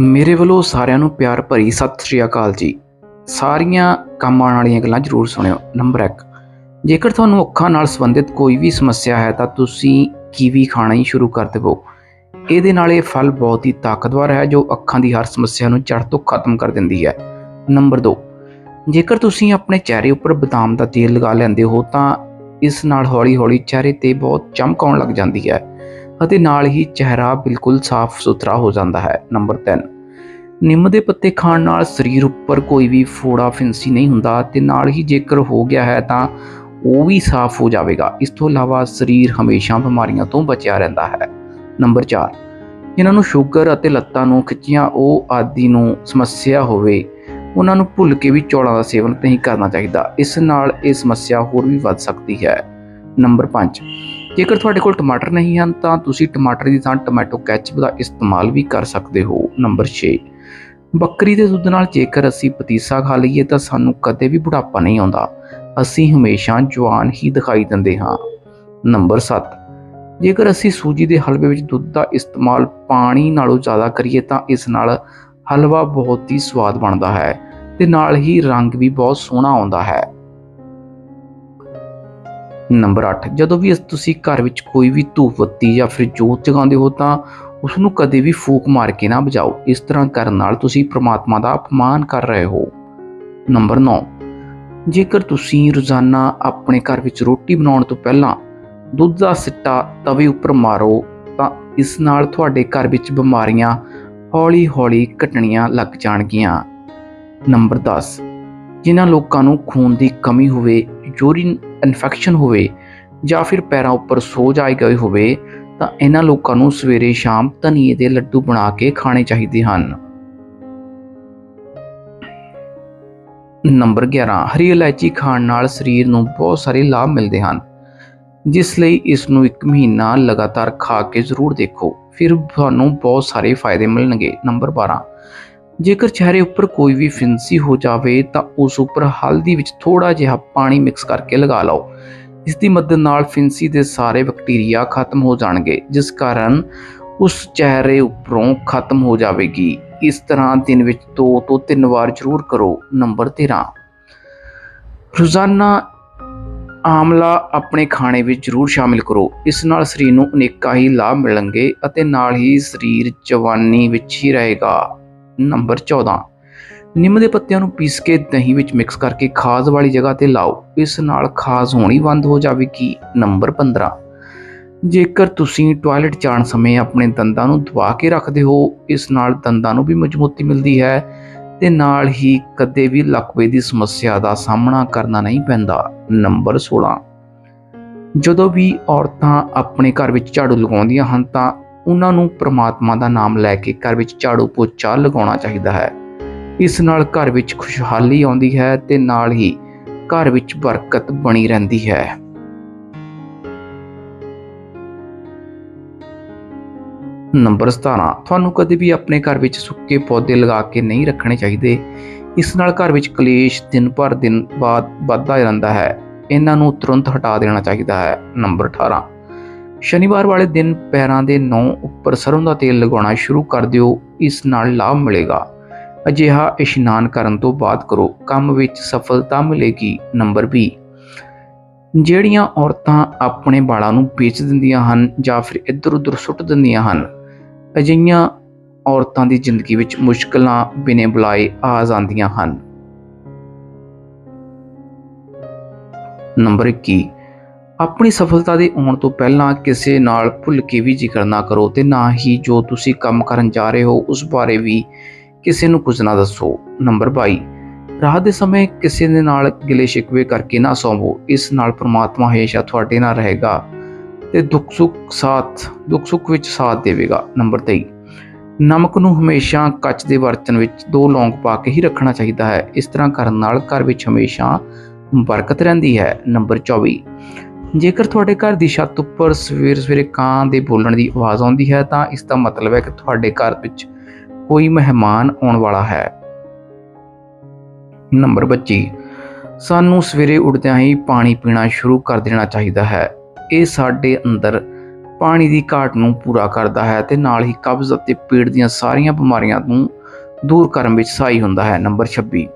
ਮੇਰੇ ਵੱਲੋਂ ਸਾਰਿਆਂ ਨੂੰ ਪਿਆਰ ਭਰੀ ਸਤਿ ਸ਼੍ਰੀ ਅਕਾਲ ਜੀ। ਸਾਰੀਆਂ ਕੰਮ ਆਉਣ ਵਾਲੀਆਂ ਗੱਲਾਂ ਜ਼ਰੂਰ ਸੁਣਿਓ। ਨੰਬਰ 1 ਜੇਕਰ ਤੁਹਾਨੂੰ ਅੱਖਾਂ ਨਾਲ ਸੰਬੰਧਿਤ ਕੋਈ ਵੀ ਸਮੱਸਿਆ ਹੈ, ਤਾਂ ਤੁਸੀਂ ਕੀਵੀ ਖਾਣਾ ਹੀ ਸ਼ੁਰੂ ਕਰ ਦੇਵੋ। ਇਹਦੇ ਨਾਲ ਇਹ ਫਲ ਬਹੁਤ ਹੀ ਤਾਕਤਵਰ ਹੈ, ਜੋ ਅੱਖਾਂ ਦੀ ਹਰ ਸਮੱਸਿਆ ਨੂੰ ਜੜ ਤੋਂ ਖਤਮ ਕਰ ਦਿੰਦੀ ਹੈ। ਨੰਬਰ 2 ਜੇਕਰ ਤੁਸੀਂ ਆਪਣੇ ਚਿਹਰੇ ਉੱਪਰ ਬਦਾਮ ਦਾ ਤੇਲ ਲਗਾ ਲੈਂਦੇ ਹੋ, ਤਾਂ ਇਸ ਨਾਲ ਹੌਲੀ-ਹੌਲੀ ਚਿਹਰੇ ਤੇ ਬਹੁਤ ਚਮਕ ਆਉਣ ਲੱਗ ਜਾਂਦੀ ਹੈ। ਅਤੇ ਨਾਲ ਹੀ ਚਿਹਰਾ ਬਿਲਕੁਲ ਸਾਫ਼ ਸੁਥਰਾ ਹੋ ਜਾਂਦਾ ਹੈ। ਨੰਬਰ 3 ਨਿੰਮ ਦੇ ਪੱਤੇ ਖਾਣ ਨਾਲ ਸਰੀਰ ਉੱਪਰ ਕੋਈ ਵੀ ਫੋੜਾ ਫਿੰਸੀ ਨਹੀਂ ਹੁੰਦਾ ਤੇ ਨਾਲ ਹੀ ਜੇਕਰ ਹੋ ਗਿਆ ਹੈ ਤਾਂ ਉਹ ਵੀ ਸਾਫ਼ ਹੋ ਜਾਵੇਗਾ। ਇਸ ਤੋਂ ਇਲਾਵਾ ਸਰੀਰ ਹਮੇਸ਼ਾ ਬਿਮਾਰੀਆਂ ਤੋਂ ਬਚਿਆ ਰਹਿੰਦਾ ਹੈ। ਨੰਬਰ 4 ਜਿਨ੍ਹਾਂ ਨੂੰ ਸ਼ੂਗਰ ਅਤੇ ਲੱਤਾਂ ਨੂੰ ਖਿੱਚੀਆਂ, ਉਹ ਆਦਿ ਨੂੰ ਸਮੱਸਿਆ ਹੋਵੇ, ਉਹਨਾਂ ਨੂੰ ਭੁੱਲ ਕੇ ਵੀ ਚੌਲਾਂ ਦਾ ਸੇਵਨ ਨਹੀਂ ਕਰਨਾ ਚਾਹੀਦਾ। ਇਸ ਨਾਲ ਇਹ ਸਮੱਸਿਆ ਹੋਰ ਵੀ ਵੱਧ ਸਕਦੀ ਹੈ। ਨੰਬਰ 5 ਜੇਕਰ ਤੁਹਾਡੇ ਕੋਲ ਟਮਾਟਰ ਨਹੀਂ ਹਨ, ਤਾਂ ਤੁਸੀਂ ਟਮਾਟਰ ਦੀ ਥਾਂ ਟੋਮੈਟੋ ਕੈਚਅਪ ਦਾ ਇਸਤੇਮਾਲ ਵੀ ਕਰ ਸਕਦੇ ਹੋ। ਨੰਬਰ 6 ਬੱਕਰੀ ਦੇ ਦੁੱਧ ਨਾਲ ਜੇਕਰ ਅਸੀਂ ਪਤੀਸਾ ਖਾ ਲਈਏ, ਤਾਂ ਸਾਨੂੰ ਕਦੇ ਵੀ ਬੁਢਾਪਾ ਨਹੀਂ ਆਉਂਦਾ। ਅਸੀਂ ਹਮੇਸ਼ਾ ਜਵਾਨ ਹੀ ਦਿਖਾਈ ਦਿੰਦੇ ਹਾਂ। ਨੰਬਰ 7 ਜੇਕਰ ਅਸੀਂ ਸੂਜੀ ਦੇ ਹਲਵੇ ਵਿੱਚ ਦੁੱਧ ਦਾ ਇਸਤੇਮਾਲ ਪਾਣੀ ਨਾਲੋਂ ਜ਼ਿਆਦਾ ਕਰੀਏ, ਤਾਂ ਇਸ ਨਾਲ ਹਲਵਾ ਬਹੁਤ ਹੀ ਸਵਾਦ ਬਣਦਾ ਹੈ ਤੇ ਨਾਲ ਹੀ ਰੰਗ ਵੀ ਬਹੁਤ ਸੋਹਣਾ ਆਉਂਦਾ ਹੈ। ਨੰਬਰ 8 ਜਦੋਂ ਵੀ ਤੁਸੀਂ ਘਰ ਵਿੱਚ ਕੋਈ ਵੀ ਧੂਪ ਬੱਤੀ ਜਾਂ ਫਿਰ ਜੋਤ ਜਗਾਉਂਦੇ ਹੋ ਤਾਂ ਉਸ ਨੂੰ ਕਦੇ ਵੀ ਫੂਕ ਮਾਰ ਕੇ ਨਾ ਬਜਾਓ ਇਸ ਤਰ੍ਹਾਂ ਕਰਨ ਨਾਲ ਤੁਸੀਂ ਪ੍ਰਮਾਤਮਾ ਦਾ ਅਪਮਾਨ ਕਰ ਰਹੇ ਹੋ। ਨੰਬਰ 9 ਜੇਕਰ ਤੁਸੀਂ ਰੋਜ਼ਾਨਾ ਆਪਣੇ ਘਰ ਵਿੱਚ ਰੋਟੀ ਬਣਾਉਣ ਤੋਂ ਪਹਿਲਾਂ ਦੁੱਧ ਦਾ ਸਿੱਟਾ ਤਵੇ ਉੱਪਰ ਮਾਰੋ, ਤਾਂ ਇਸ ਨਾਲ ਤੁਹਾਡੇ ਘਰ ਵਿੱਚ ਬਿਮਾਰੀਆਂ ਹੌਲੀ-ਹੌਲੀ ਘਟਣੀਆਂ ਲੱਗ ਜਾਣਗੀਆਂ। ਨੰਬਰ 10 ਜਿਨ੍ਹਾਂ ਲੋਕਾਂ ਨੂੰ ਖੂਨ ਦੀ ਕਮੀ ਹੋਵੇ, ਯੂਰਿਨ ਇਨਫੈਕਸ਼ਨ ਹੋਵੇ ਜਾਂ ਫਿਰ ਪੈਰਾਂ ਉੱਪਰ ਸੋਜ ਆਈ ਗਈ ਹੋਵੇ, ਤਾਂ ਇਹਨਾਂ ਲੋਕਾਂ ਨੂੰ ਸਵੇਰੇ ਸ਼ਾਮ ਧਨੀਏ ਦੇ ਲੱਡੂ ਬਣਾ ਕੇ ਖਾਣੇ ਚਾਹੀਦੇ ਹਨ। ਨੰਬਰ 11 ਹਰੀ ਇਲਾਇਚੀ ਖਾਣ ਨਾਲ ਸਰੀਰ ਨੂੰ ਬਹੁਤ ਸਾਰੇ ਲਾਭ ਮਿਲਦੇ ਹਨ। ਜਿਸ ਲਈ ਇਸ ਨੂੰ ਇੱਕ ਮਹੀਨਾ ਲਗਾਤਾਰ ਖਾ ਕੇ ਜ਼ਰੂਰ ਦੇਖੋ, ਫਿਰ ਤੁਹਾਨੂੰ ਬਹੁਤ ਸਾਰੇ ਫਾਇਦੇ ਮਿਲਣਗੇ। ਨੰਬਰ 12 ਜੇਕਰ ਚਿਹਰੇ ਉੱਪਰ ਕੋਈ ਵੀ ਫਿੰਸੀ ਹੋ ਜਾਵੇ ਤਾਂ ਉਸ ਉੱਪਰ ਹਲਦੀ ਵਿੱਚ ਥੋੜਾ ਜਿਹਾ ਪਾਣੀ ਮਿਕਸ ਕਰਕੇ ਲਗਾ ਲਓ। ਇਸ ਦੀ ਮਦਦ ਨਾਲ ਫਿੰਸੀ ਦੇ ਸਾਰੇ ਬੈਕਟੀਰੀਆ ਖਤਮ ਹੋ ਜਾਣਗੇ, ਜਿਸ ਕਾਰਨ ਉਸ ਚਿਹਰੇ ਉੱਪਰੋਂ ਖਤਮ ਹੋ ਜਾਵੇਗੀ। ਇਸ ਤਰ੍ਹਾਂ ਦਿਨ ਵਿੱਚ 2 ਤੋਂ 3 ਵਾਰ ਜ਼ਰੂਰ ਕਰੋ, ਨੰਬਰ 13 ਰੋਜ਼ਾਨਾ ਆਮਲਾ ਆਪਣੇ ਖਾਣੇ ਵਿੱਚ ਜ਼ਰੂਰ ਸ਼ਾਮਿਲ ਕਰੋ। ਇਸ ਨਾਲ ਸਰੀਰ ਨੂੰ ਅਨੇਕਾਂ ਹੀ ਲਾਭ ਮਿਲਣਗੇ ਅਤੇ ਨਾਲ ਹੀ ਸਰੀਰ ਜਵਾਨੀ ਵਿੱਚ ਹੀ ਰਹੇਗਾ। ਨੰਬਰ 14 ਨਿੰਮ ਦੇ ਪੱਤਿਆਂ ਨੂੰ ਪੀਸ ਕੇ ਦਹੀਂ ਵਿੱਚ ਮਿਕਸ ਕਰਕੇ ਖਾਜ ਵਾਲੀ ਜਗ੍ਹਾ ਤੇ ਲਾਓ। ਇਸ ਨਾਲ ਖਾਜ ਹੋਣੀ ਬੰਦ ਹੋ ਜਾਵੇਗੀ। ਨੰਬਰ 15 ਜੇਕਰ ਤੁਸੀਂ ਟਾਇਲਟ ਜਾਣ ਸਮੇਂ ਆਪਣੇ ਦੰਦਾਂ ਨੂੰ ਦਬਾ ਕੇ ਰੱਖਦੇ ਹੋ, ਇਸ ਨਾਲ ਦੰਦਾਂ ਨੂੰ ਵੀ ਮਜ਼ਬੂਤੀ ਮਿਲਦੀ ਹੈ ਤੇ ਨਾਲ ਹੀ ਕਦੇ ਵੀ ਲਕਵੇ ਦੀ ਸਮੱਸਿਆ ਦਾ ਸਾਹਮਣਾ ਕਰਨਾ ਨਹੀਂ ਪੈਂਦਾ। ਨੰਬਰ 16 ਜਦੋਂ ਵੀ ਔਰਤਾਂ ਆਪਣੇ ਘਰ ਵਿੱਚ ਝਾੜੂ ਲਗਾਉਂਦੀਆਂ ਹਨ ਤਾਂ ਉਹਨਾਂ ਨੂੰ ਪ੍ਰਮਾਤਮਾ ਦਾ ਨਾਮ ਲੈ ਕੇ ਘਰ ਵਿੱਚ ਝਾੜੂ ਪੋਚਾ ਲਗਾਉਣਾ ਚਾਹੀਦਾ ਹੈ। ਇਸ ਨਾਲ ਘਰ ਵਿੱਚ ਖੁਸ਼ਹਾਲੀ ਆਉਂਦੀ ਹੈ ਤੇ ਨਾਲ ਹੀ ਘਰ ਵਿੱਚ ਬਰਕਤ ਬਣੀ ਰਹਿੰਦੀ ਹੈ। ਨੰਬਰ 17 ਤੁਹਾਨੂੰ ਕਦੇ ਵੀ ਆਪਣੇ ਘਰ ਵਿੱਚ ਸੁੱਕੇ ਪੌਦੇ ਲਗਾ ਕੇ ਨਹੀਂ ਰੱਖਣੇ ਚਾਹੀਦੇ। ਇਸ ਨਾਲ ਘਰ ਵਿੱਚ ਕਲੇਸ਼ ਦਿਨ ਭਰ ਦਿਨ ਬਾਅਦ ਵੱਧਦਾ ਰਹਿੰਦਾ ਹੈ। ਇਹਨਾਂ ਨੂੰ ਤੁਰੰਤ ਹਟਾ ਦੇਣਾ ਚਾਹੀਦਾ ਹੈ। ਨੰਬਰ 18 ਸ਼ਨੀਵਾਰ ਵਾਲੇ ਦਿਨ ਪੈਰਾਂ ਦੇ ਨੌ ਉੱਪਰ ਸਰੋਂ ਦਾ ਤੇਲ ਲਗਾਉਣਾ ਸ਼ੁਰੂ ਕਰ ਦਿਓ, ਇਸ ਨਾਲ ਲਾਭ ਮਿਲੇਗਾ। ਅਜਿਹਾ ਇਸ਼ਨਾਨ ਕਰਨ ਤੋਂ ਬਾਅਦ ਕਰੋ, ਕੰਮ ਵਿੱਚ ਸਫਲਤਾ ਮਿਲੇਗੀ, ਨੰਬਰ 20 ਜਿਹੜੀਆਂ ਔਰਤਾਂ ਆਪਣੇ ਵਾਲਾਂ ਨੂੰ ਵੇਚ ਦਿੰਦੀਆਂ ਹਨ ਜਾਂ ਫਿਰ ਇੱਧਰ-ਉੱਧਰ ਸੁੱਟ ਦਿੰਦੀਆਂ ਹਨ, ਅਜਿਹੀਆਂ ਔਰਤਾਂ ਦੀ ਜ਼ਿੰਦਗੀ ਵਿੱਚ ਮੁਸ਼ਕਲਾਂ ਬਿਨੇ ਬੁਲਾਏ ਆ ਜਾਂਦੀਆਂ ਹਨ। ਨੰਬਰ 21 ਆਪਣੀ ਸਫਲਤਾ ਦੇ ਆਉਣ ਤੋਂ ਪਹਿਲਾਂ ਕਿਸੇ ਨਾਲ ਭੁੱਲ ਕੇ ਵੀ ਜ਼ਿਕਰ ਨਾ ਕਰੋ ਤੇ ਨਾ ਹੀ ਜੋ ਤੁਸੀਂ ਕੰਮ ਕਰਨ ਜਾ ਰਹੇ ਹੋ ਉਸ ਬਾਰੇ ਵੀ ਕਿਸੇ ਨੂੰ ਕੁਝ ਨਾ ਦੱਸੋ। ਨੰਬਰ 22 ਰਾਹ ਦੇ ਸਮੇਂ ਕਿਸੇ ਦੇ ਨਾਲ ਗਿਲੇ ਸ਼ਿਕਵੇ ਕਰਕੇ ਨਾ ਸੌਂਵੋ। ਇਸ ਨਾਲ ਪ੍ਰਮਾਤਮਾ ਹਮੇਸ਼ਾ ਤੁਹਾਡੇ ਨਾਲ ਰਹੇਗਾ ਤੇ ਦੁੱਖ ਸੁੱਖ ਸਾਥ, ਦੁੱਖ ਸੁੱਖ ਵਿੱਚ ਸਾਥ ਦੇਵੇਗਾ। ਨੰਬਰ 23 ਨਮਕ ਨੂੰ ਹਮੇਸ਼ਾ ਕੱਚ ਦੇ ਬਰਤਨ ਵਿੱਚ ਦੋ ਲੌਂਗ ਪਾ ਕੇ ਹੀ ਰੱਖਣਾ ਚਾਹੀਦਾ ਹੈ। ਇਸ ਤਰ੍ਹਾਂ ਕਰਨ ਨਾਲ ਘਰ ਵਿੱਚ ਹਮੇਸ਼ਾ ਬਰਕਤ ਰਹਿੰਦੀ ਹੈ। ਨੰਬਰ 24 ਜੇਕਰ ਤੁਹਾਡੇ ਘਰ ਦੀ ਛੱਤ ਉੱਪਰ ਸਵੇਰ ਸਵੇਰੇ ਕਾਂ ਦੇ ਬੋਲਣ ਦੀ ਆਵਾਜ਼ ਆਉਂਦੀ ਹੈ, ਤਾਂ ਇਸ ਦਾ ਮਤਲਬ ਹੈ ਕਿ ਤੁਹਾਡੇ ਘਰ ਵਿੱਚ ਕੋਈ ਮਹਿਮਾਨ ਆਉਣ ਵਾਲਾ ਹੈ। ਨੰਬਰ 25 ਸਾਨੂੰ ਸਵੇਰੇ ਉੱਠਦਿਆਂ ਹੀ ਪਾਣੀ ਪੀਣਾ ਸ਼ੁਰੂ ਕਰ ਦੇਣਾ ਚਾਹੀਦਾ ਹੈ। ਇਹ ਸਾਡੇ ਅੰਦਰ ਪਾਣੀ ਦੀ ਘਾਟ ਨੂੰ ਪੂਰਾ ਕਰਦਾ ਹੈ ਤੇ ਨਾਲ ਹੀ ਕਬਜ਼ ਅਤੇ ਪੇਟ ਦੀਆਂ ਸਾਰੀਆਂ ਬਿਮਾਰੀਆਂ ਨੂੰ ਦੂਰ ਕਰਨ ਵਿੱਚ ਸਹਾਈ ਹੁੰਦਾ ਹੈ। ਨੰਬਰ 26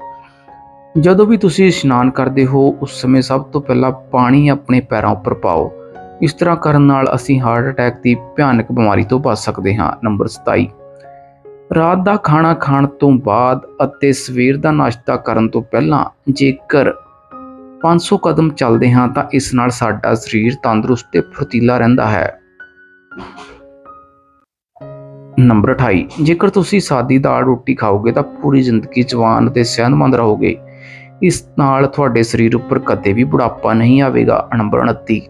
ਜਦੋਂ ਵੀ ਤੁਸੀਂ ਇਸ਼ਨਾਨ ਕਰਦੇ ਹੋ, ਉਸ ਸਮੇਂ ਸਭ ਤੋਂ ਪਹਿਲਾਂ ਪਾਣੀ ਆਪਣੇ ਪੈਰਾਂ ਉੱਪਰ ਪਾਓ। ਇਸ ਤਰ੍ਹਾਂ ਕਰਨ ਨਾਲ ਅਸੀਂ ਹਾਰਟ ਅਟੈਕ ਦੀ ਭਿਆਨਕ ਬਿਮਾਰੀ ਤੋਂ ਬਚ ਸਕਦੇ ਹਾਂ। ਨੰਬਰ 27 ਰਾਤ ਦਾ ਖਾਣਾ ਖਾਣ ਤੋਂ ਬਾਅਦ ਅਤੇ ਸਵੇਰ ਦਾ ਨਾਸ਼ਤਾ ਕਰਨ ਤੋਂ ਪਹਿਲਾਂ ਜੇਕਰ 500 ਕਦਮ ਚੱਲਦੇ ਹਾਂ, ਤਾਂ ਇਸ ਨਾਲ ਸਾਡਾ ਸਰੀਰ ਤੰਦਰੁਸਤ ਤੇ ਫੁਰਤੀਲਾ ਰਹਿੰਦਾ ਹੈ। ਨੰਬਰ 28 ਜੇਕਰ ਤੁਸੀਂ ਸਾਦੀ ਦਾਲ ਰੋਟੀ ਖਾਓਗੇ, ਤਾਂ ਪੂਰੀ ਜ਼ਿੰਦਗੀ ਜਵਾਨ ਅਤੇ ਸਿਹਤਮੰਦ ਰਹੋਗੇ। ਇਸ ਨਾਲ ਤੁਹਾਡੇ ਸਰੀਰ ਉੱਪਰ ਕਦੇ ਵੀ ਬੁਢਾਪਾ ਨਹੀਂ ਆਵੇਗਾ। ਨੰਬਰ 29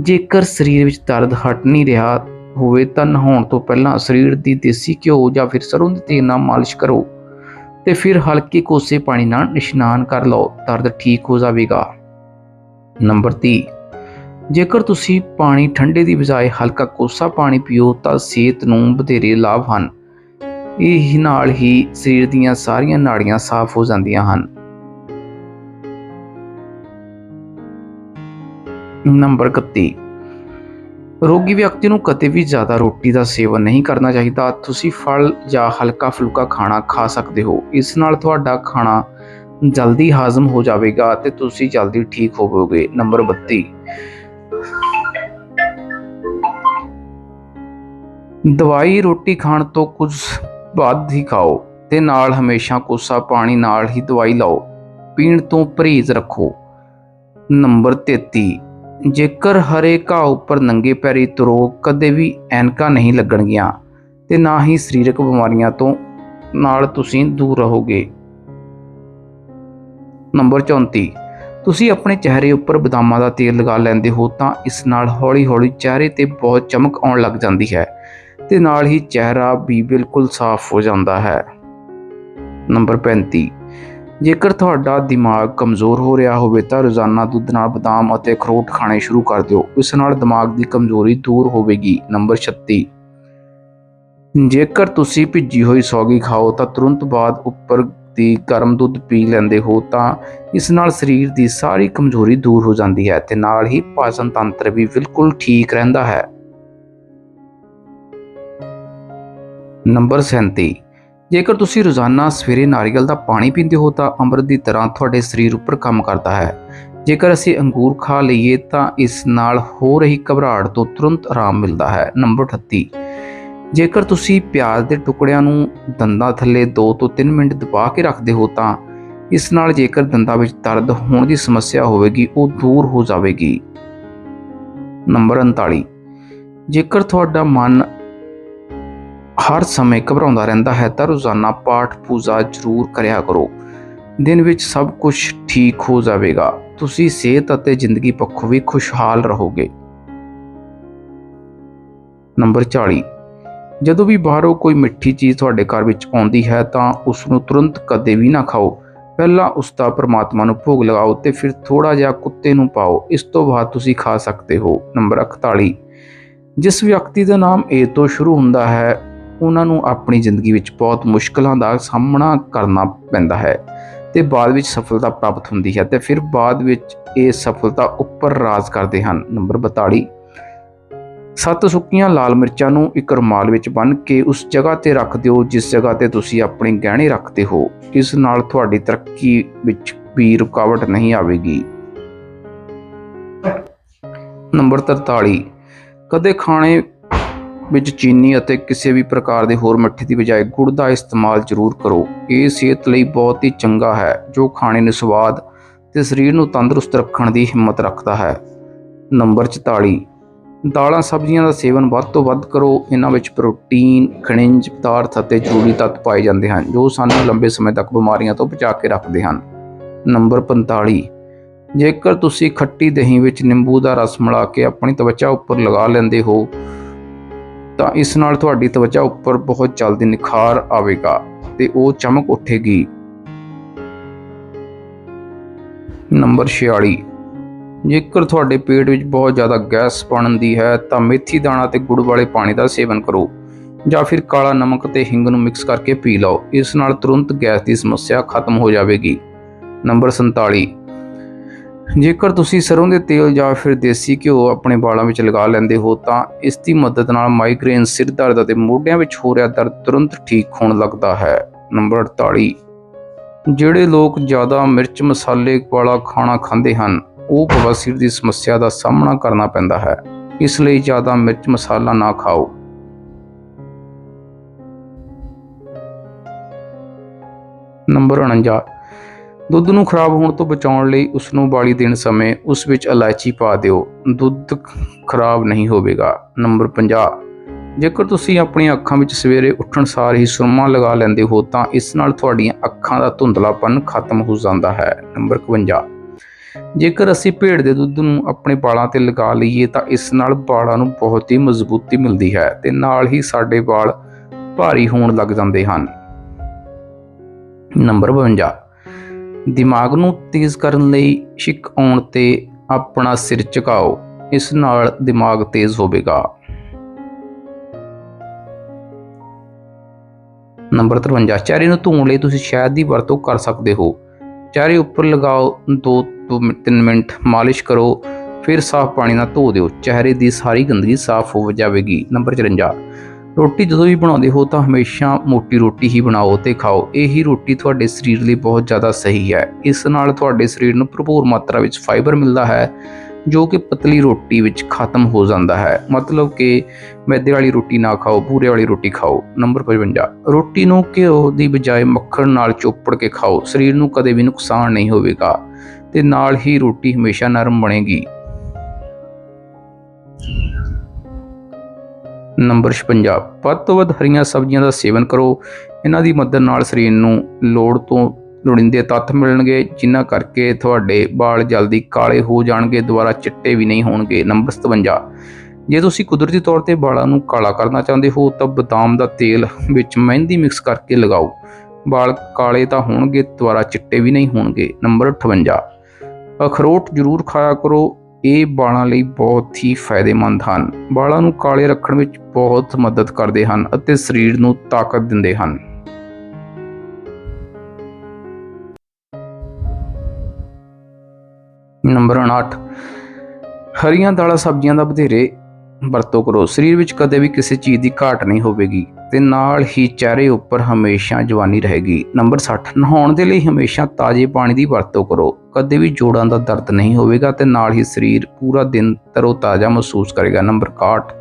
ਜੇਕਰ ਸਰੀਰ ਵਿੱਚ ਦਰਦ ਹਟ ਨਹੀਂ ਰਿਹਾ ਹੋਵੇ ਤਾਂ ਨਹਾਉਣ ਤੋਂ ਪਹਿਲਾਂ ਸਰੀਰ ਦੀ ਦੇਸੀ ਘਿਓ ਜਾਂ ਫਿਰ ਸਰੋਂ ਦੇ ਤੇਲ ਨਾਲ ਮਾਲਿਸ਼ ਕਰੋ ਤੇ ਫਿਰ ਹਲਕੇ ਕੋਸੇ ਪਾਣੀ ਨਾਲ ਇਸ਼ਨਾਨ ਕਰ ਲਓ, ਦਰਦ ਠੀਕ ਹੋ ਜਾਵੇਗਾ। ਨੰਬਰ 30 ਜੇਕਰ ਤੁਸੀਂ ਪਾਣੀ ਠੰਡੇ ਦੀ ਬਜਾਏ ਹਲਕਾ ਕੋਸਾ ਪਾਣੀ ਪੀਓ ਤਾਂ ਸਿਹਤ ਨੂੰ ਵਧੇਰੇ ਲਾਭ ਹਨ ਇਹ ਨਾਲ ਹੀ ਸਰੀਰ ਦੀਆਂ ਸਾਰੀਆਂ ਨਾੜੀਆਂ ਸਾਫ਼ ਹੋ ਜਾਂਦੀਆਂ ਹਨ। ਨੰਬਰ 31 ਰੋਗੀ ਵਿਅਕਤੀ ਨੂੰ ਕਦੇ ਵੀ ਜ਼ਿਆਦਾ ਰੋਟੀ ਦਾ ਸੇਵਨ ਨਹੀਂ ਕਰਨਾ ਚਾਹੀਦਾ। ਤੁਸੀਂ ਫਲ ਜਾਂ ਹਲਕਾ ਫੁਲਕਾ ਖਾਣਾ ਖਾ ਸਕਦੇ ਹੋ। ਇਸ ਨਾਲ ਤੁਹਾਡਾ ਖਾਣਾ ਜਲਦੀ ਹਾਜ਼ਮ ਹੋ ਜਾਵੇਗਾ ਤੇ ਤੁਸੀਂ ਜਲਦੀ ਠੀਕ ਹੋਵੋਗੇ। ਨੰਬਰ 32 ਦਵਾਈ, ਰੋਟੀ ਖਾਣ ਤੋਂ ਕੁਝ ਬਾਅਦ ਹੀ ਖਾਓ ਤੇ ਨਾਲ ਹਮੇਸ਼ਾ ਕੋਸਾ ਪਾਣੀ ਨਾਲ ਹੀ ਦਵਾਈ ਲਾਓ। ਪੀਣ ਤੋਂ ਪਰਹੇਜ਼ ਰੱਖੋ। ਨੰਬਰ 33 ਜੇਕਰ ਹਰੇ ਘਾਹ ਉੱਪਰ ਨੰਗੇ ਪੈਰੀ ਤੁਰੋ, ਕਦੇ ਵੀ ਐਨਕਾਂ ਨਹੀਂ ਲੱਗਣਗੀਆਂ ਤੇ ਨਾ ਹੀ ਸਰੀਰਕ ਬਿਮਾਰੀਆਂ ਤੋਂ ਨਾਲ ਤੁਸੀਂ ਦੂਰ ਰਹੋਗੇ। ਨੰਬਰ 34 ਤੁਸੀਂ ਆਪਣੇ ਚਿਹਰੇ ਉੱਪਰ ਬਦਾਮਾਂ ਦਾ ਤੇਲ ਲਗਾ ਲੈਂਦੇ ਹੋ ਤਾਂ ਇਸ ਨਾਲ ਹੌਲੀ-ਹੌਲੀ ਚਿਹਰੇ ਤੇ ਬਹੁਤ ਚਮਕ ਆਉਣ ਲੱਗ ਜਾਂਦੀ ਹੈ ਤੇ ਨਾਲ ਹੀ ਚਿਹਰਾ ਵੀ ਬਿਲਕੁਲ ਸਾਫ਼ ਹੋ ਜਾਂਦਾ ਹੈ। ਨੰਬਰ 35 ਜੇਕਰ ਤੁਹਾਡਾ ਦਿਮਾਗ ਕਮਜ਼ੋਰ ਹੋ ਰਿਹਾ ਹੋਵੇ ਤਾਂ ਰੋਜ਼ਾਨਾ ਦੁੱਧ ਨਾਲ ਬਦਾਮ ਅਤੇ ਅਖਰੋਟ ਖਾਣੇ ਸ਼ੁਰੂ ਕਰ ਦਿਓ। ਇਸ ਨਾਲ ਦਿਮਾਗ ਦੀ ਕਮਜ਼ੋਰੀ ਦੂਰ ਹੋਵੇਗੀ। ਨੰਬਰ 36 ਜੇਕਰ ਤੁਸੀਂ ਭਿੱਜੀ ਹੋਈ ਸੌਗੀ ਖਾਓ ਤਾਂ ਤੁਰੰਤ ਬਾਅਦ ਉੱਪਰ ਦੀ ਗਰਮ ਦੁੱਧ ਪੀ ਲੈਂਦੇ ਹੋ ਤਾਂ ਇਸ ਨਾਲ ਸਰੀਰ ਦੀ ਸਾਰੀ ਕਮਜ਼ੋਰੀ ਦੂਰ ਹੋ ਜਾਂਦੀ ਹੈ ਤੇ ਨਾਲ ਹੀ ਪਾਚਨ ਤੰਤਰ ਵੀ ਬਿਲਕੁਲ ਠੀਕ ਰਹਿੰਦਾ ਹੈ। ਨੰਬਰ 37 ਜੇਕਰ ਤੁਸੀਂ ਰੋਜ਼ਾਨਾ ਸਵੇਰੇ ਨਾਰੀਅਲ ਦਾ ਪਾਣੀ ਪੀਂਦੇ ਹੋ ਤਾਂ ਅੰਮ੍ਰਿਤ ਦੀ ਤਰ੍ਹਾਂ ਤੁਹਾਡੇ ਸਰੀਰ ਉੱਪਰ ਕੰਮ ਕਰਦਾ ਹੈ। ਜੇਕਰ ਅਸੀਂ ਅੰਗੂਰ ਖਾ ਲਈਏ ਤਾਂ ਇਸ ਨਾਲ ਹੋ ਰਹੀ ਘਬਰਾਹਟ ਤੋਂ ਤੁਰੰਤ ਆਰਾਮ ਮਿਲਦਾ ਹੈ। ਨੰਬਰ 38 ਜੇਕਰ ਤੁਸੀਂ ਪਿਆਜ਼ ਦੇ ਟੁਕੜਿਆਂ ਨੂੰ ਦੰਦਾਂ ਥੱਲੇ 2 ਤੋਂ 3 ਮਿੰਟ ਦਬਾ ਕੇ ਰੱਖਦੇ ਹੋ ਤਾਂ ਇਸ ਨਾਲ ਜੇਕਰ ਦੰਦਾਂ ਵਿੱਚ ਦਰਦ ਹੋਣ ਦੀ ਸਮੱਸਿਆ ਹੋਵੇਗੀ, ਉਹ ਦੂਰ ਹੋ ਜਾਵੇਗੀ। ਨੰਬਰ 39 ਜੇਕਰ ਤੁਹਾਡਾ ਮਨ ਹਰ ਸਮੇਂ ਘਬਰਾਉਂਦਾ ਰਹਿੰਦਾ ਹੈ ਤਾਂ ਰੋਜ਼ਾਨਾ ਪਾਠ ਪੂਜਾ ਜ਼ਰੂਰ ਕਰਿਆ ਕਰੋ। ਦਿਨ ਵਿੱਚ ਸਭ ਕੁਝ ਠੀਕ ਹੋ ਜਾਵੇਗਾ। ਤੁਸੀਂ ਸਿਹਤ ਅਤੇ ਜ਼ਿੰਦਗੀ ਪੱਖੋਂ ਵੀ ਖੁਸ਼ਹਾਲ ਰਹੋਗੇ। ਨੰਬਰ 40 ਜਦੋਂ ਵੀ ਬਾਹਰੋਂ ਕੋਈ ਮਿੱਠੀ ਚੀਜ਼ ਤੁਹਾਡੇ ਘਰ ਵਿੱਚ ਆਉਂਦੀ ਹੈ ਤਾਂ ਉਸ ਨੂੰ ਤੁਰੰਤ ਕਦੇ ਵੀ ਨਾ ਖਾਓ। ਪਹਿਲਾਂ ਉਸ ਦਾ ਪ੍ਰਮਾਤਮਾ ਨੂੰ ਭੋਗ ਲਗਾਓ ਤੇ ਫਿਰ ਥੋੜਾ ਜਿਹਾ ਕੁੱਤੇ ਨੂੰ ਪਾਓ। ਇਸ ਤੋਂ ਬਾਅਦ ਤੁਸੀਂ ਖਾ ਸਕਦੇ ਹੋ। ਨੰਬਰ 41 ਜਿਸ ਵਿਅਕਤੀ ਦਾ ਨਾਮ ਏ ਤੋਂ ਸ਼ੁਰੂ ਹੁੰਦਾ ਹੈ ਉਹਨਾਂ ਨੂੰ ਆਪਣੀ ਜ਼ਿੰਦਗੀ ਵਿੱਚ ਬਹੁਤ ਮੁਸ਼ਕਲਾਂ ਦਾ ਸਾਹਮਣਾ ਕਰਨਾ ਪੈਂਦਾ ਹੈ ਤੇ ਬਾਅਦ ਵਿੱਚ ਸਫਲਤਾ ਪ੍ਰਾਪਤ ਹੁੰਦੀ ਹੈ ਤੇ ਫਿਰ ਬਾਅਦ ਵਿੱਚ ਇਹ ਸਫਲਤਾ ਉੱਪਰ ਰਾਜ ਕਰਦੇ ਹਨ। ਨੰਬਰ 42 ਸੱਤ ਸੁੱਕੀਆਂ ਲਾਲ ਮਿਰਚਾਂ ਨੂੰ ਇੱਕ ਰੁਮਾਲ ਵਿੱਚ ਬੰਨ੍ਹ ਕੇ ਉਸ ਜਗ੍ਹਾ ਤੇ ਰੱਖ ਦਿਓ, ਜਿਸ ਜਗ੍ਹਾ ਤੇ ਤੁਸੀਂ ਆਪਣੇ ਗਹਿਣੇ ਰੱਖਦੇ ਹੋ। ਇਸ ਨਾਲ ਤੁਹਾਡੀ ਤਰੱਕੀ ਵਿੱਚ ਵੀ ਰੁਕਾਵਟ ਨਹੀਂ ਆਵੇਗੀ। ਨੰਬਰ 43 ਕਦੇ ਖਾਣੇ ਵਿੱਚ ਚੀਨੀ ਅਤੇ ਕਿਸੇ ਵੀ ਪ੍ਰਕਾਰ ਦੇ ਹੋਰ ਮਿੱਠੇ ਦੀ ਬਜਾਏ ਗੁੜ ਦਾ ਇਸਤੇਮਾਲ ਜ਼ਰੂਰ ਕਰੋ। ਇਹ ਸਿਹਤ ਲਈ ਬਹੁਤ ਹੀ ਚੰਗਾ ਹੈ, ਜੋ ਖਾਣੇ ਨੂੰ ਸਵਾਦ ਤੇ ਸਰੀਰ ਨੂੰ ਤੰਦਰੁਸਤ ਰੱਖਣ ਦੀ ਹਿੰਮਤ ਰੱਖਦਾ ਹੈ। ਨੰਬਰ 44 ਦਾਲਾਂ ਸਬਜ਼ੀਆਂ ਦਾ ਸੇਵਨ ਵੱਧ ਤੋਂ ਵੱਧ ਕਰੋ। ਇਹਨਾਂ ਵਿੱਚ ਪ੍ਰੋਟੀਨ, ਖਣਿਜ ਪਦਾਰਥ ਅਤੇ ਜ਼ਰੂਰੀ ਤੱਤ ਪਾਏ ਜਾਂਦੇ ਹਨ, ਜੋ ਸਾਨੂੰ ਲੰਬੇ ਸਮੇਂ ਤੱਕ ਬਿਮਾਰੀਆਂ ਤੋਂ ਬਚਾ ਕੇ ਰੱਖਦੇ ਹਨ। ਨੰਬਰ 45 ਜੇਕਰ ਤੁਸੀਂ ਖੱਟੀ ਦਹੀਂ ਵਿੱਚ ਨਿੰਬੂ ਦਾ ਰਸ ਮਿਲਾ ਕੇ ਆਪਣੀ ਤਵਚਾ ਉੱਪਰ ਲਗਾ ਲੈਂਦੇ ਹੋ ਤਾਂ ਇਸ ਨਾਲ ਤੁਹਾਡੀ ਤਵਚਾ ਉੱਪਰ ਬਹੁਤ ਜਲਦੀ ਨਿਖਾਰ ਆਵੇਗਾ ਤੇ ਉਹ ਚਮਕ ਉੱਠੇਗੀ। ਨੰਬਰ 46 ਜੇਕਰ ਤੁਹਾਡੇ ਪੇਟ ਵਿੱਚ ਬਹੁਤ ਜ਼ਿਆਦਾ ਗੈਸ ਬਣਨ ਦੀ ਹੈ, ਤਾਂ ਮੇਥੀ ਦਾਣਾ ਤੇ ਗੁੜ ਵਾਲੇ ਪਾਣੀ ਦਾ ਸੇਵਨ ਕਰੋ, ਜਾਂ ਫਿਰ ਕਾਲਾ ਨਮਕ ਤੇ ਹਿੰਗ ਨੂੰ ਮਿਕਸ ਕਰਕੇ ਪੀ ਲਓ। ਇਸ ਨਾਲ ਤੁਰੰਤ ਗੈਸ ਦੀ ਸਮੱਸਿਆ ਖਤਮ ਹੋ ਜਾਵੇਗੀ। ਨੰਬਰ 47 ਜੇਕਰ ਤੁਸੀਂ ਸਰੋਂ ਦੇ ਤੇਲ ਜਾਂ ਫਿਰ ਦੇਸੀ ਘਿਓ ਆਪਣੇ ਵਾਲਾਂ ਵਿੱਚ ਲਗਾ ਲੈਂਦੇ ਹੋ, ਤਾਂ ਇਸ ਦੀ ਮਦਦ ਨਾਲ ਮਾਈਗ੍ਰੇਨ ਸਿਰ ਦਰਦ ਅਤੇ ਮੋਢਿਆਂ ਵਿੱਚ ਹੋ ਰਿਹਾ ਦਰਦ ਤੁਰੰਤ ਠੀਕ ਹੋਣ ਲੱਗਦਾ ਹੈ। ਨੰਬਰ 48 ਜਿਹੜੇ ਲੋਕ ਜ਼ਿਆਦਾ ਮਿਰਚ ਮਸਾਲੇ ਵਾਲਾ ਖਾਣਾ ਖਾਂਦੇ ਹਨ, ਉਹ ਬਵਾਸੀਰ ਦੀ ਸਮੱਸਿਆ ਦਾ ਸਾਹਮਣਾ ਕਰਨਾ ਪੈਂਦਾ ਹੈ। ਇਸ ਲਈ ਜ਼ਿਆਦਾ ਮਿਰਚ ਮਸਾਲਾ ਨਾ ਖਾਓ। ਨੰਬਰ 49 ਦੁੱਧ ਨੂੰ ਖਰਾਬ ਹੋਣ ਤੋਂ ਬਚਾਉਣ ਲਈ ਉਸ ਨੂੰ ਉਬਾਲੀ ਦੇਣ ਸਮੇਂ ਉਸ ਵਿੱਚ ਇਲਾਇਚੀ ਪਾ ਦਿਓ। ਦੁੱਧ ਖਰਾਬ ਨਹੀਂ ਹੋਵੇਗਾ। ਨੰਬਰ 50 ਜੇਕਰ ਤੁਸੀਂ ਆਪਣੀਆਂ ਅੱਖਾਂ ਵਿੱਚ ਸਵੇਰੇ ਉੱਠਣ ਸਾਰ ਹੀ ਸੁਰਮਾ ਲਗਾ ਲੈਂਦੇ ਹੋ, ਤਾਂ ਇਸ ਨਾਲ ਤੁਹਾਡੀਆਂ ਅੱਖਾਂ ਦਾ ਧੁੰਦਲਾਪਨ ਖਤਮ ਹੋ ਜਾਂਦਾ ਹੈ। ਨੰਬਰ 51 ਜੇਕਰ ਅਸੀਂ ਭੇਡ ਦੇ ਦੁੱਧ ਨੂੰ ਆਪਣੇ ਵਾਲਾਂ ਤੇ ਲਗਾ ਲਈਏ, ਤਾਂ ਇਸ ਨਾਲ ਵਾਲਾਂ ਨੂੰ ਬਹੁਤ ਹੀ ਮਜ਼ਬੂਤੀ ਮਿਲਦੀ ਹੈ ਤੇ ਨਾਲ ਹੀ ਸਾਡੇ ਵਾਲ ਭਾਰੀ ਹੋਣ ਲੱਗ ਜਾਂਦੇ ਹਨ। ਨੰਬਰ 52 ਦਿਮਾਗ ਨੂੰ ਤੇਜ਼ ਕਰਨ ਲਈ ਛਿੱਕ ਆਉਣ ਤੇ ਆਪਣਾ ਸਿਰ ਝੁਕਾਓ। ਇਸ ਨਾਲ ਦਿਮਾਗ ਤੇਜ਼ ਹੋਵੇਗਾ। ਨੰਬਰ 53 ਚਿਹਰੇ ਨੂੰ ਧੋਣ ਲਈ ਤੁਸੀਂ ਸ਼ਹਿਦ ਦੀ ਵਰਤੋਂ ਕਰ ਸਕਦੇ ਹੋ। ਚਿਹਰੇ ਉੱਪਰ ਲਗਾਓ 2 ਤੋਂ 3 ਮਿੰਟ, ਮਾਲਿਸ਼ ਕਰੋ, ਫਿਰ ਸਾਫ਼ ਪਾਣੀ ਨਾਲ ਧੋ ਦਿਓ। ਚਿਹਰੇ ਦੀ ਸਾਰੀ ਗੰਦਗੀ ਸਾਫ਼ ਹੋ ਜਾਵੇਗੀ। ਨੰਬਰ 54 ਰੋਟੀ ਜਦੋਂ ਵੀ ਬਣਾਉਂਦੇ ਹੋ ਤਾਂ ਹਮੇਸ਼ਾ ਮੋਟੀ ਰੋਟੀ ਹੀ ਬਣਾਓ ਤੇ ਖਾਓ। ਇਹੀ ਰੋਟੀ ਤੁਹਾਡੇ ਸਰੀਰ ਲਈ ਬਹੁਤ ਜ਼ਿਆਦਾ ਸਹੀ ਹੈ। ਇਸ ਨਾਲ ਤੁਹਾਡੇ ਸਰੀਰ ਨੂੰ ਭਰਪੂਰ ਮਾਤਰਾ ਵਿੱਚ ਫਾਈਬਰ ਮਿਲਦਾ ਹੈ, ਜੋ ਕਿ ਪਤਲੀ ਰੋਟੀ ਵਿੱਚ ਖਤਮ ਹੋ ਜਾਂਦਾ ਹੈ। ਮਤਲਬ ਕਿ ਮੈਦੇ ਵਾਲੀ ਰੋਟੀ ਨਾ ਖਾਓ ਪੂਰੇ ਵਾਲੀ ਰੋਟੀ ਖਾਓ। ਨੰਬਰ 55 ਰੋਟੀ ਨੂੰ ਘਿਓ ਦੀ ਬਜਾਏ ਮੱਖਣ ਨਾਲ ਚੋਪੜ ਕੇ ਖਾਓ। ਸਰੀਰ ਨੂੰ ਕਦੇ ਵੀ ਨੁਕਸਾਨ ਨਹੀਂ ਹੋਵੇਗਾ ਤੇ ਨਾਲ ਹੀ ਰੋਟੀ ਹਮੇਸ਼ਾ ਨਰਮ ਬਣੇਗੀ। ਨੰਬਰ 56 ਵੱਧ ਤੋਂ ਵੱਧ ਹਰੀਆਂ ਸਬਜ਼ੀਆਂ ਦਾ ਸੇਵਨ ਕਰੋ। ਇਹਨਾਂ ਦੀ ਮਦਦ ਨਾਲ ਸਰੀਰ ਨੂੰ ਲੋੜ ਤੋਂ ਲੋੜੀਂਦੇ ਤੱਤ ਮਿਲਣਗੇ, ਜਿਨ੍ਹਾਂ ਕਰਕੇ ਤੁਹਾਡੇ ਵਾਲ ਜਲਦੀ ਕਾਲੇ ਹੋ ਜਾਣਗੇ, ਦੁਬਾਰਾ ਚਿੱਟੇ ਵੀ ਨਹੀਂ ਹੋਣਗੇ। ਨੰਬਰ 57 ਜੇ ਤੁਸੀਂ ਕੁਦਰਤੀ ਤੌਰ ਤੇ ਵਾਲਾਂ ਨੂੰ ਕਾਲਾ ਕਰਨਾ ਚਾਹੁੰਦੇ ਹੋ, ਤਾਂ ਬਦਾਮ ਦਾ ਤੇਲ ਵਿੱਚ ਮਹਿੰਦੀ ਮਿਕਸ ਕਰਕੇ ਲਗਾਓ। ਵਾਲ ਕਾਲੇ ਤਾਂ ਹੋਣਗੇ, ਦੁਬਾਰਾ ਚਿੱਟੇ ਵੀ ਨਹੀਂ ਹੋਣਗੇ। ਨੰਬਰ 58 ਅਖਰੋਟ ਜ਼ਰੂਰ ਖਾਇਆ ਕਰੋ। ਇਹ ਵਾਲਾਂ ਲਈ ਬਹੁਤ ਹੀ ਫਾਇਦੇਮੰਦ ਹਨ। ਵਾਲਾਂ ਨੂੰ ਕਾਲੇ ਰੱਖਣ ਵਿੱਚ ਬਹੁਤ ਮਦਦ ਕਰਦੇ ਹਨ ਅਤੇ ਸਰੀਰ ਨੂੰ ਤਾਕਤ ਦਿੰਦੇ ਹਨ। ਨੰਬਰ 8 ਹਰੀਆਂ ਦਾਲਾਂ ਸਬਜ਼ੀਆਂ ਦਾ ਬਥੇਰੇ ਵਰਤੋਂ ਕਰੋ। ਸਰੀਰ ਵਿੱਚ ਕਦੇ ਵੀ ਕਿਸੇ ਚੀਜ਼ ਦੀ ਘਾਟ ਨਹੀਂ ਹੋਵੇਗੀ। ਤੇ ਨਾਲ ਹੀ ਚਿਹਰੇ ਉੱਪਰ ਹਮੇਸ਼ਾ ਜਵਾਨੀ ਰਹੇਗੀ। ਨੰਬਰ 60 ਨਹਾਉਣ ਦੇ ਲਈ ਹਮੇਸ਼ਾ ਤਾਜ਼ੇ ਪਾਣੀ ਦੀ ਵਰਤੋਂ ਕਰੋ। ਕਦੇ ਵੀ ਜੋੜਾਂ ਦਾ ਦਰਦ ਨਹੀਂ ਹੋਵੇਗਾ ਤੇ ਨਾਲ ਹੀ ਸਰੀਰ ਪੂਰਾ ਦਿਨ ਤਰੋ-ਤਾਜ਼ਾ ਮਹਿਸੂਸ ਕਰੇਗਾ। ਨੰਬਰ 61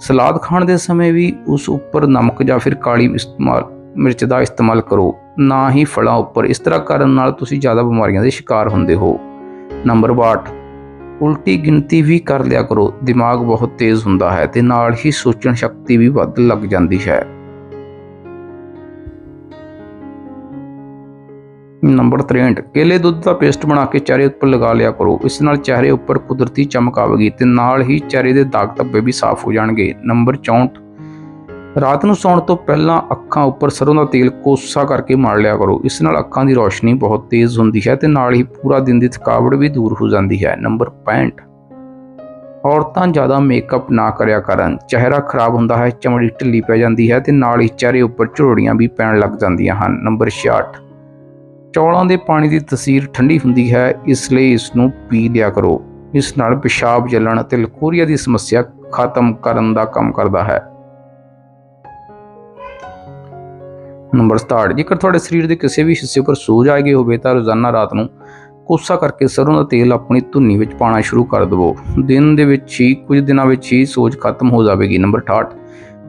ਸਲਾਦ ਖਾਣ ਦੇ ਸਮੇਂ ਵੀ ਉਸ ਉੱਪਰ ਨਮਕ ਜਾਂ ਫਿਰ ਕਾਲੀ ਇਸਤੇਮਾਲ, ਮਿਰਚ ਦਾ ਇਸਤੇਮਾਲ ਕਰੋ। ਨਾ ਹੀ ਫਲਾਂ ਉੱਪਰ। ਇਸ ਤਰ੍ਹਾਂ ਕਰਨ ਨਾਲ ਤੁਸੀਂ ਜ਼ਿਆਦਾ ਬਿਮਾਰੀਆਂ ਦੇ ਸ਼ਿਕਾਰ ਹੁੰਦੇ ਹੋ। ਨੰਬਰ 62 ਉਲਟੀ ਗਿਣਤੀ ਵੀ ਕਰ ਲਿਆ ਕਰੋ, ਦਿਮਾਗ ਬਹੁਤ ਤੇਜ਼ ਹੁੰਦਾ ਹੈ ਤੇ ਨਾਲ ਹੀ ਸੋਚਣ ਸ਼ਕਤੀ ਵੀ ਵੱਧ ਲੱਗ ਜਾਂਦੀ ਹੈ। ਨੰਬਰ 63 ਕੇਲੇ ਦੁੱਧ ਦਾ ਪੇਸਟ ਬਣਾ ਕੇ ਚਿਹਰੇ ਉੱਪਰ ਲਗਾ ਲਿਆ ਕਰੋ। ਇਸ ਨਾਲ ਚਿਹਰੇ ਉੱਪਰ ਕੁਦਰਤੀ ਚਮਕ ਆਵੇਗੀ ਤੇ ਨਾਲ ਹੀ ਚਿਹਰੇ ਦੇ ਦਾਗ ਧੱਬੇ ਵੀ ਸਾਫ਼ ਹੋ ਜਾਣਗੇ। ਨੰਬਰ 64 ਰਾਤ ਨੂੰ ਸੌਣ ਤੋਂ ਪਹਿਲਾਂ ਅੱਖਾਂ ਉੱਪਰ ਸਰੋਂ ਦਾ ਤੇਲ ਕੋਸਾ ਕਰਕੇ ਮਾਰ ਲਿਆ ਕਰੋ। ਇਸ ਨਾਲ ਅੱਖਾਂ ਦੀ ਰੌਸ਼ਨੀ ਬਹੁਤ ਤੇਜ਼ ਹੁੰਦੀ ਹੈ ਤੇ ਨਾਲ ਹੀ ਪੂਰਾ ਦਿਨ ਦੀ ਥਕਾਵਟ ਵੀ ਦੂਰ ਹੋ ਜਾਂਦੀ ਹੈ। ਨੰਬਰ 65 ਔਰਤਾਂ ਜ਼ਿਆਦਾ ਮੇਕਅਪ ਨਾ ਕਰਿਆ ਕਰਨ। ਚਿਹਰਾ ਖਰਾਬ ਹੁੰਦਾ ਹੈ, ਚਮੜੀ ਢਿੱਲੀ ਪੈ ਜਾਂਦੀ ਹੈ ਤੇ ਨਾਲ ਹੀ ਚਿਹਰੇ ਉੱਪਰ ਝੁਰੜੀਆਂ ਵੀ ਪੈਣ ਲੱਗ ਜਾਂਦੀਆਂ ਹਨ। ਨੰਬਰ 66 ਚੌਲਾਂ ਦੇ ਪਾਣੀ ਦੀ ਤਸੀਰ ਠੰਡੀ ਹੁੰਦੀ ਹੈ, ਇਸ ਲਈ ਇਸ ਨੂੰ ਪੀ ਲਿਆ ਕਰੋ। ਇਸ ਨਾਲ ਪਿਸ਼ਾਬ ਜਲਣ ਅਤੇ ਲਕੂਰੀਆ ਦੀ ਸਮੱਸਿਆ ਖਤਮ ਕਰਨ ਦਾ ਕੰਮ ਕਰਦਾ ਹੈ। ਨੰਬਰ 67 ਜੇਕਰ ਤੁਹਾਡੇ ਸਰੀਰ ਦੇ ਕਿਸੇ ਵੀ ਹਿੱਸੇ ਉੱਪਰ ਸੋਜ ਆ ਗਈ ਹੋਵੇ ਤਾਂ ਰੋਜ਼ਾਨਾ ਰਾਤ ਨੂੰ ਕੋਸਾ ਕਰਕੇ ਸਰੋਂ ਦਾ ਤੇਲ ਆਪਣੀ ਧੁੰਨੀ ਵਿੱਚ ਪਾਣਾ ਸ਼ੁਰੂ ਕਰ ਦਿਵੋ। ਦਿਨ ਦੇ ਵਿੱਚ ਹੀ, ਕੁਝ ਦਿਨਾਂ ਵਿੱਚ ਹੀ ਸੋਜ ਖਤਮ ਹੋ ਜਾਵੇਗੀ। ਨੰਬਰ 68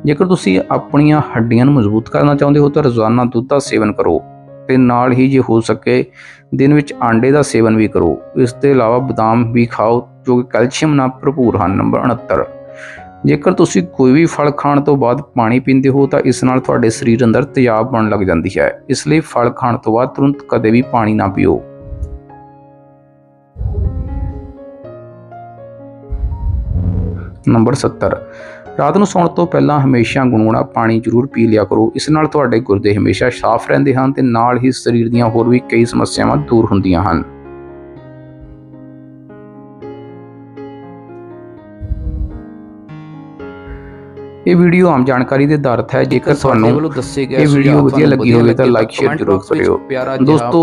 ਜੇਕਰ ਤੁਸੀਂ ਆਪਣੀਆਂ ਹੱਡੀਆਂ ਨੂੰ ਮਜ਼ਬੂਤ ਕਰਨਾ ਚਾਹੁੰਦੇ ਹੋ ਤਾਂ ਰੋਜ਼ਾਨਾ ਦੁੱਧ ਦਾ ਸੇਵਨ ਕਰੋ ਤੇ ਨਾਲ ਹੀ ਜੇ ਹੋ ਸਕੇ ਦਿਨ ਵਿੱਚ ਆਂਡੇ ਦਾ ਸੇਵਨ ਵੀ ਕਰੋ। ਇਸ ਤੋਂ ਇਲਾਵਾ ਬਦਾਮ ਵੀ ਖਾਓ ਜੋ ਕਿ ਕੈਲਸ਼ੀਅਮ ਨਾਲ ਭਰਪੂਰ ਹਨ। ਨੰਬਰ 69 ਜੇਕਰ ਤੁਸੀਂ ਕੋਈ ਵੀ ਫਲ ਖਾਣ ਤੋਂ ਬਾਅਦ ਪਾਣੀ ਪੀਂਦੇ ਹੋ, ਤਾਂ ਇਸ ਨਾਲ ਤੁਹਾਡੇ ਸਰੀਰ ਅੰਦਰ ਤੇਜ਼ਾਬ ਬਣਨ ਲੱਗ ਜਾਂਦੀ ਹੈ। ਇਸ ਲਈ ਫਲ ਖਾਣ ਤੋਂ ਬਾਅਦ ਤੁਰੰਤ ਕਦੇ ਵੀ ਪਾਣੀ ਨਾ ਪੀਓ। ਨੰਬਰ 70 ਰਾਤ ਨੂੰ ਸੌਣ ਤੋਂ ਪਹਿਲਾਂ ਹਮੇਸ਼ਾ ਗੁਨਗੁਣਾ ਪਾਣੀ ਜ਼ਰੂਰ ਪੀ ਲਿਆ ਕਰੋ। ਇਸ ਨਾਲ ਤੁਹਾਡੇ ਗੁਰਦੇ ਹਮੇਸ਼ਾ ਸਾਫ਼ ਰਹਿੰਦੇ ਹਨ ਤੇ ਨਾਲ ਹੀ ਸਰੀਰ ਦੀਆਂ ਹੋਰ ਵੀ ਕਈ ਸਮੱਸਿਆਵਾਂ ਦੂਰ ਹੁੰਦੀਆਂ ਹਨ। ਇਹ ਵੀਡੀਓ ਆਮ ਜਾਣਕਾਰੀ ਦੇ ਆਧਾਰਿਤ ਹੈ। ਜੇਕਰ ਤੁਹਾਨੂੰ ਇਹ ਵੀਡੀਓ ਵਧੀਆ ਲੱਗੀ ਹੋਵੇ ਤਾਂ ਲਾਈਕ ਸ਼ੇਅਰ ਜ਼ਰੂਰ ਕਰਿਓ। ਦੋਸਤੋ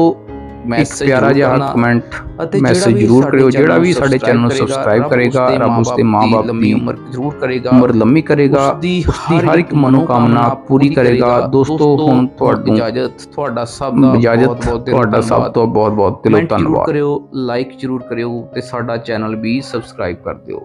ਇੱਕ ਪਿਆਰਾ ਜਿਹਾ ਕਮੈਂਟ ਅਤੇ ਮੈਸੇਜ ਜ਼ਰੂਰ ਕਰਿਓ। ਜਿਹੜਾ ਵੀ ਸਾਡੇ ਚੈਨਲ ਨੂੰ ਸਬਸਕ੍ਰਾਈਬ ਕਰੇਗਾ ਰੱਬ ਉਸ ਦੇ ਮਾਂ-ਬਾਪ ਦੀ ਉਮਰ ਜ਼ਰੂਰ ਕਰੇਗਾ ਉਮਰ ਲੰਮੀ ਕਰੇਗਾ ਉਸਦੀ ਹਰ ਇੱਕ ਮਨੋਕਾਮਨਾ ਪੂਰੀ ਕਰੇਗਾ। ਦੋਸਤੋ ਹੁਣ ਤੁਹਾਨੂੰ ਇਜਾਜ਼ਤ ਤੁਹਾਡਾ ਸਭ ਦਾ ਇਜਾਜ਼ਤ ਤੁਹਾਡਾ ਸਭ ਤੋਂ ਬਹੁਤ ਬਹੁਤ ਦਿਲੋਂ ਧੰਨਵਾਦ। ਕਰਿਓ ਲਾਈਕ ਜ਼ਰੂਰ ਕਰਿਓ ਤੇ ਸਾਡਾ ਚੈਨਲ ਵੀ ਸਬਸਕ੍ਰਾਈਬ ਕਰ ਦਿਓ।